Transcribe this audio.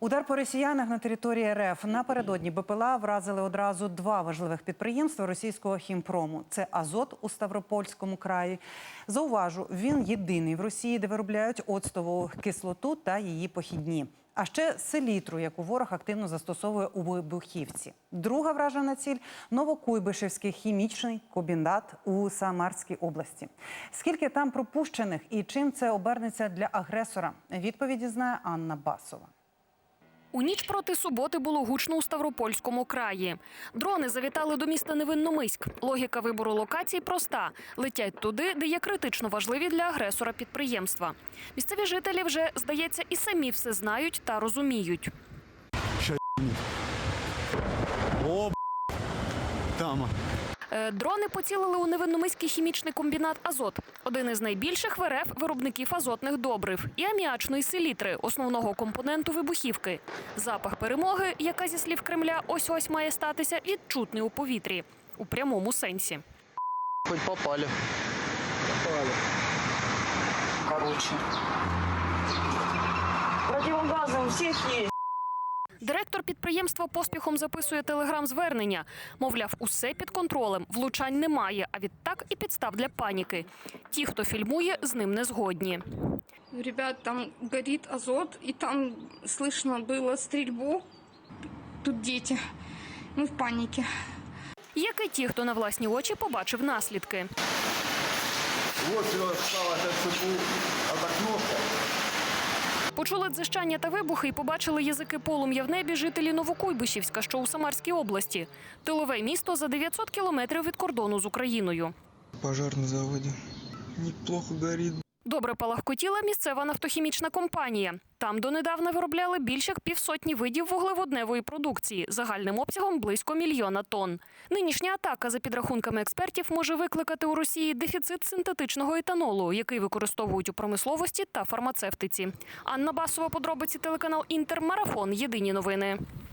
Удар по росіянах на території РФ напередодні БПЛА вразили одразу два важливих підприємства російського хімпрому. Це Азот у Ставропольському краї. Зауважу, він єдиний в Росії, де виробляють оцтову кислоту та її похідні. А ще селітру, яку ворог активно застосовує у вибухівці. Друга вражена ціль Новокуйбишевський хімічний комбінат у Самарській області. Скільки там пропущених і чим це обернеться для агресора? Відповіді знає Анна Басова. У ніч проти суботи було гучно у Ставропольському краї. Дрони завітали до міста Невинномиськ. Логіка вибору локацій проста: летять туди, де є критично важливі для агресора підприємства. Місцеві жителі вже, здається, і самі все знають та розуміють. О, б***ь. там. Е, Дрони поцілили у невинномиський хімічний комбінат Азот, один із найбільших в РФ виробників азотних добрив і аміачної селітри, основного компоненту вибухівки. Запах перемоги, яка зі слів Кремля ось ось має статися, відчутний у повітрі у прямому сенсі. Хоть попали. короче. Противогазы у всех есть. Директор підприємства поспіхом записує телеграм-звернення. Мовляв, усе під контролем, влучань немає, а відтак і підстав для паніки. Ті, хто фільмує, з ним не згодні. Ребят, там горит азот, и там слышно было стрельбу. Тут дети. Мы в панике. Як і ті, хто на власні очі побачив наслідки. Вот все осталось от цепу, от окновка. Почули дзижчання та вибухи і побачили язики полум'я в небі жителі Новокуйбишівська, що у Самарській області. Тилове місто за 900 кілометрів від кордону з Україною. Пожар на заводі. Неплохо горит. Добре палахкотіла місцева нафтохімічна компанія. Там донедавна виробляли більше як півсотні видів вуглеводневої продукції загальним обсягом близько мільйона тонн. Нинішня атака, за підрахунками експертів, може викликати у Росії дефіцит синтетичного етанолу, який використовують у промисловості та фармацевтиці. Анна Басова, подробиці телеканал Інтермарафон. Єдині новини.